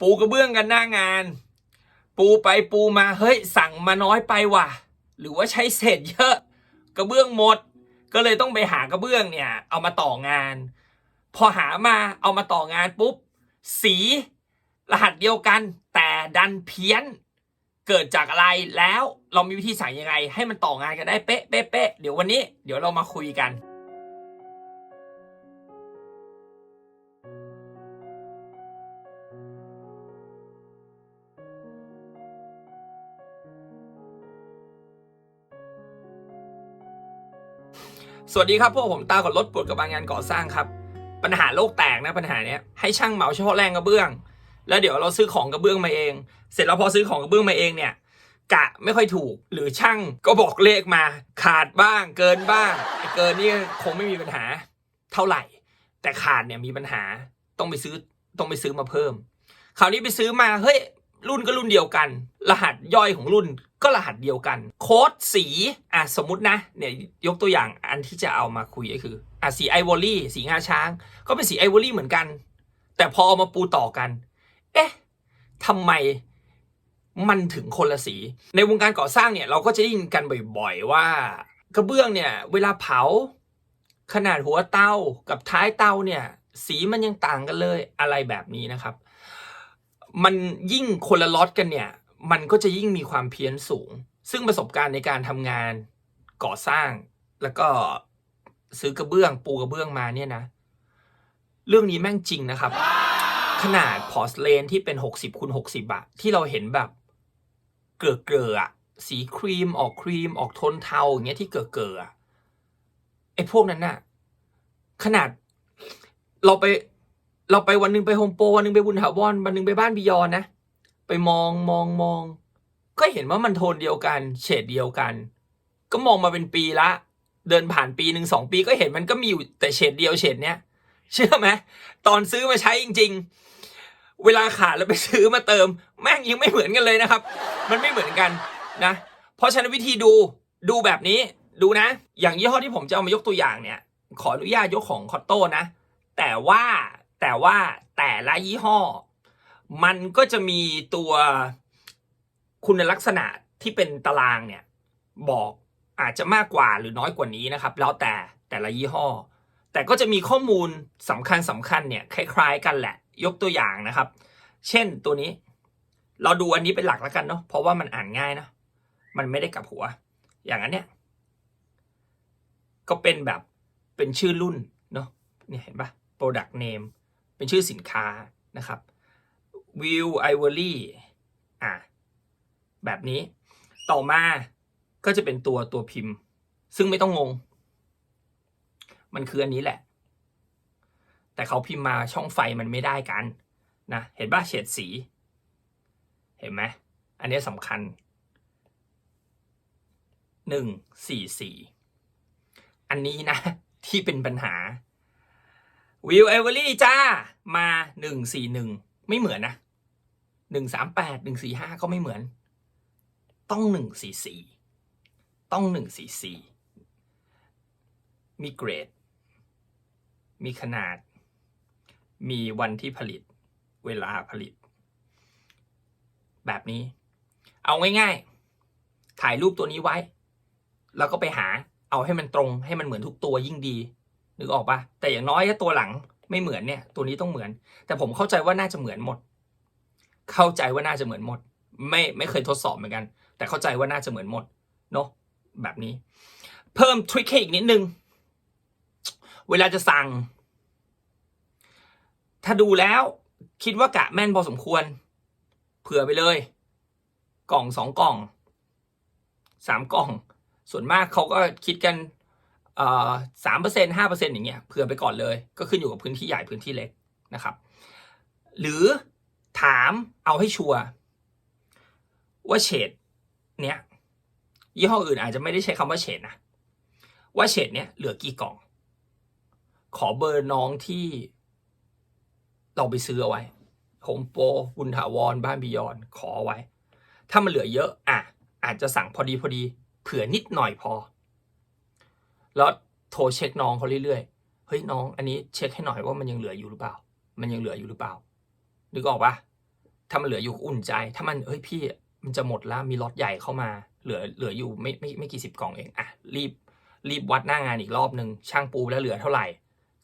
ปูกระเบื้องกันหน้างาน ปูไปปูมาเฮ้ยสั่งมาน้อยไปว่ะ หรือว่าใช้เศษเยอะ กระเบื้องหมด ก็เลยต้องไปหากระเบื้องเนี่ยเอามาต่องาน พอหามาเอามาต่องานปุ๊บ สีรหัสเดียวกันแต่ดันเพี้ยนเกิดจากอะไรแล้วเรามีวิธีสั่งยังไง ให้มันต่องานกันได้เป๊ะเป๊ะเป๊ะเดี๋ยววันนี้เดี๋ยวเรามาคุยกัน สวัสดีครับ พวกผมตากับรถปวดกับบางงานก่อสร้างครับ ปัญหาโลกแตกนะปัญหาเนี้ยให้ช่างเหมาเฉพาะแรงกระเบื้อง แล้วเดี๋ยวเราซื้อของกระเบื้องมาเอง เสร็จแล้วพอซื้อของกระเบื้องมาเองเนี่ยกะไม่ค่อยถูกหรือช่างก็บอกเลขมา ขาดบ้างเกินบ้างไอ้เกินนี่คงไม่มีปัญหาเท่าไหร่ แต่ขาดเนี่ยมีปัญหาต้องไปซื้อต้องไปซื้อมาเพิ่ม คราวนี้ไปซื้อมาเฮ้ย รุ่นก็รุ่นเดียวกัน รหัสย่อยของรุ่นก็รหัสเดียวกัน โค้ดสีอะสมมตินะเนี่ยยกตัวอย่างอันที่จะเอามาคุยก็คืออะสีไอวอรี่สีงาช้าง ก็เป็นสีไอวอรี่เหมือนกัน แต่พอเอามาปูต่อกัน เอ๊ะทำไมมันถึงคนละสี ในวงการก่อสร้างเนี่ยเราก็จะได้ยินกันบ่อยๆว่ากระเบื้องเนี่ยเวลาเผา ขนาดหัวเตากับท้ายเตาเนี่ยสีมันยังต่างกันเลยอะไรแบบนี้นะครับ มันยิ่งคนละล็อตกันเนี่ย มันก็จะยิ่งมีความเพี้ยนสูง ซึ่งประสบการณ์ในการทำงานก่อสร้าง แล้วก็ซื้อกระเบื้องปูกระเบื้องมาเนี่ยนะ เรื่องนี้แม่งจริงนะครับ ขนาดพอสเลนที่เป็น 60คูณ60อะที่เราเห็นแบบเกลือเกลืออะสีครีมออกครีมออกโทนเทาอย่างเงี้ยที่เกลือเกลือไอ้พวกนั้นน่ะ ขนาดเราไป เราไปวันหนึ่งไปโฮมโปรวันหนึ่งไปบุญถาวรวันหนึ่งไปบ้านบิยอนนะ ไปมองมองมอง ก็เห็นว่ามันโทนเดียวกัน เฉดเดียวกัน ก็มองมาเป็นปีละ เดินผ่านปีหนึ่งสองปีก็เห็นมันก็มีอยู่แต่เฉดเดียวเฉดเนี้ยเชื่อไหมตอนซื้อมาใช้จริง ๆ เวลาขาดแล้วไปซื้อมาเติม แม่งยังไม่เหมือนกันเลยนะครับ มันไม่เหมือนกันนะ เพราะฉะนั้นวิธีดูดูแบบนี้ดูนะ อย่างยี่ห้อที่ผมจะเอามายกตัวอย่างเนี่ย ขออนุญาตยกของคอตโต้นะ แต่ว่า แต่ว่าแต่ละยี่ห้อ มันก็จะมีตัวคุณลักษณะที่เป็นตารางเนี่ย บอกอาจจะมากกว่าหรือน้อยกว่านี้นะครับ แล้วแต่แต่ละยี่ห้อ แต่ก็จะมีข้อมูลสำคัญสำคัญเนี่ยคล้าย ๆ กันแหละ ยกตัวอย่างนะครับ เช่นตัวนี้ เราดูอันนี้เป็นหลักแล้วกันเนาะเพราะว่ามันอ่านง่ายนะมันไม่ได้กลับหัว อย่างอันเนี้ยก็เป็นแบบเป็นชื่อรุ่นเนาะเนี่ยเห็นปะ product name เป็นชื่อสินค้านะครับ View Ivory อะแบบนี้ต่อมาก็จะเป็นตัวตัวพิมพ์ ซึ่งไม่ต้องงง มันคืออันนี้แหละ แต่เขาพิมพ์มาช่องไฟมันไม่ได้กันนะเห็นป่ะเฉดสี เห็นไหมอันนี้สำคัญหนึ่งสี่สี่อันนี้นะ ที่เป็นปัญหา วิวเอเวอรี่จ้ามาหนึ่งสี่หนึ่งไม่เหมือนนะหนึ่งสามแปดหนึ่งสี่ห้าก็ไม่เหมือน ต้องหนึ่งสี่สี่ต้องหนึ่งสี่สี่มีเกรด มีขนาด มีวันที่ผลิต เวลาผลิต แบบนี้ เอาง่ายๆ ถ่ายรูปตัวนี้ไว้ แล้วก็ไปหา เอาให้มันตรง ให้มันเหมือนทุกตัวยิ่งดี นึกออกปะแต่อย่างน้อยถ้าตัวหลังไม่เหมือนเนี่ย ตัวนี้ต้องเหมือน แต่ผมเข้าใจว่าน่าจะเหมือนหมด เข้าใจว่าน่าจะเหมือนหมด ไม่ไม่เคยทดสอบเหมือนกัน แต่เข้าใจว่าน่าจะเหมือนหมดเนาะแบบนี้ เพิ่มทริคให้อีกนิดนึง เวลาจะสั่ง ถ้าดูแล้วคิดว่ากะแม่นพอสมควร เผื่อไปเลย กล่องสองกล่องสามกล่อง ส่วนมากเขาก็คิดกัน สามเปอร์เซ็นต์ห้าเปอร์เซ็นต์อย่างเงี้ยเผื่อไปก่อนเลย ก็ขึ้นอยู่กับพื้นที่ใหญ่พื้นที่เล็กนะครับ หรือถามเอาให้ชัวร์ว่าเฉดเนี้ยยี่ห้ออื่นอาจจะไม่ได้ใช้คำว่าเฉดนะ ว่าเฉดเนี้ยเหลือกี่กล่อง ขอเบอร์น้องที่เราไปซื้อเอาไว้โฮมโปรบุญถาวรบ้านบิยอนขอไว้ ถ้ามันเหลือเยอะอะอาจจะสั่งพอดีพอดี เผื่อนิดหน่อยพอ แล้วโทรเช็คน้องเขาเรื่อยๆ เฮ้ยน้อง อันนี้เช็คให้หน่อยว่ามันยังเหลืออยู่หรือเปล่า มันยังเหลืออยู่หรือเปล่า นึกออกปะถ้ามันเหลืออยู่อุ่นใจ ถ้ามันเฮ้ยพี่ มันจะหมดแล้วมีล็อตใหญ่เข้ามา เหลือเหลืออยู่ไม่ไม่ไม่กี่สิบกล่องเอง อะ รีบรีบวัดหน้างานอีกรอบหนึ่งช่างปูแล้วเหลือเท่าไหร่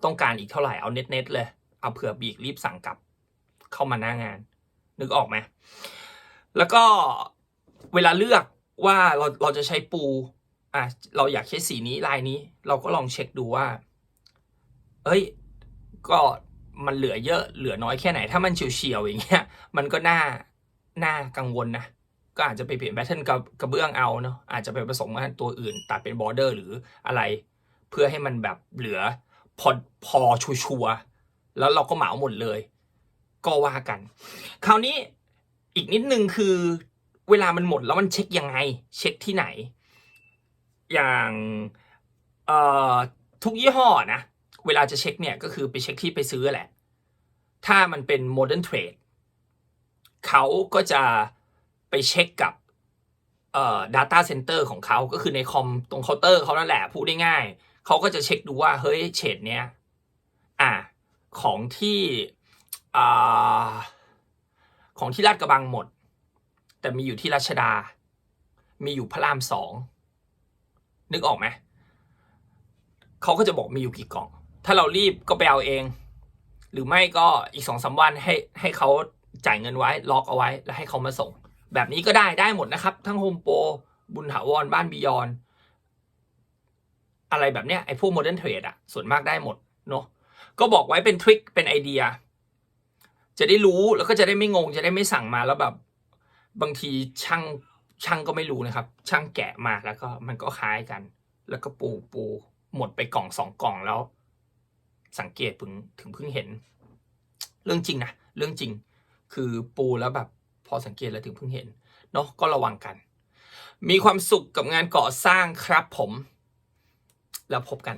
ต้องการอีกเท่าไหร่ เอาเน็ตเน็ตเลย เอาเผื่อบีกรีบสั่งกลับ เข้ามาหน้างาน นึกออกไหมแล้วก็เวลาเลือกว่าเราเราจะใช้ปู อะเราอยากใช้สีนี้ลายนี้ เราก็ลองเช็คดูว่า เอ้ย ก็มันเหลือเยอะเหลือน้อยแค่ไหน ถ้ามันเฉียวๆอย่างเงี้ย มันก็น่าน่ากังวลนะ ก็อาจจะไปเปลี่ยนแพทเทิร์นกับกระเบื้องเอาเนาะ อาจจะไปผสมกับตัวอื่น ตัดเป็นบอร์เดอร์หรืออะไร เพื่อให้มันแบบเหลือพอพอชัวร์แล้วเราก็เหมาหมดเลย ก็ว่ากัน คราวนี้อีกนิดนึงคือเวลามันหมดแล้วมันเช็คยังไง เช็คที่ไหน อย่างเอ่อทุกยี่ห้อนะ เวลาจะเช็คเนี่ยก็คือไปเช็คที่ไปซื้อแหละ ถ้ามันเป็น modern trade เขาก็จะไปเช็คกับเอ่อ data center ของเขาก็คือในคอมตรงเคาน์เตอร์เขานั่นแหละ พูดได้ง่ายเขาก็จะเช็คดูว่า เฮ้ยเฉดเนี้ยอ่าของที่อ่าของที่ลาดกระบังหมด แต่มีอยู่ที่รัชดา มีอยู่พระรามสอง นึกออกไหมเขาก็จะบอกมีอยู่กี่กล่อง ถ้าเรารีบก็ไปเอาเอง หรือไม่ก็อีกสองสาวันให้ให้เขาจ่ายเงินไว้ล็อกเอาไว้ แล้วให้เขามาส่ง แบบนี้ก็ได้ได้หมดนะครับ ทั้งโฮมโปรบุญถาวรบ้านบียอนอะไรแบบเนี้ยไอ้พวกโมเดิร์นเทรดอะส่วนมากได้หมดเนาะก็บอกไว้เป็นทริคเป็นไอเดีย จะได้รู้แล้วก็จะได้ไม่งง จะได้ไม่สั่งมาแล้วแบบ บางทีช่าง ช่างก็ไม่รู้นะครับ ช่างแกะมาแล้วก็มันก็คล้ายกัน แล้วก็ปูปูหมดไปกล่องสองกล่องแล้ว สังเกตถึงถึงเพิ่งเห็น เรื่องจริงนะเรื่องจริง คือปูแล้วแบบ พอสังเกตแล้วถึงเพิ่งเห็นเนาะก็ระวังกัน มีความสุขกับงานก่อสร้างครับผม แล้วพบกัน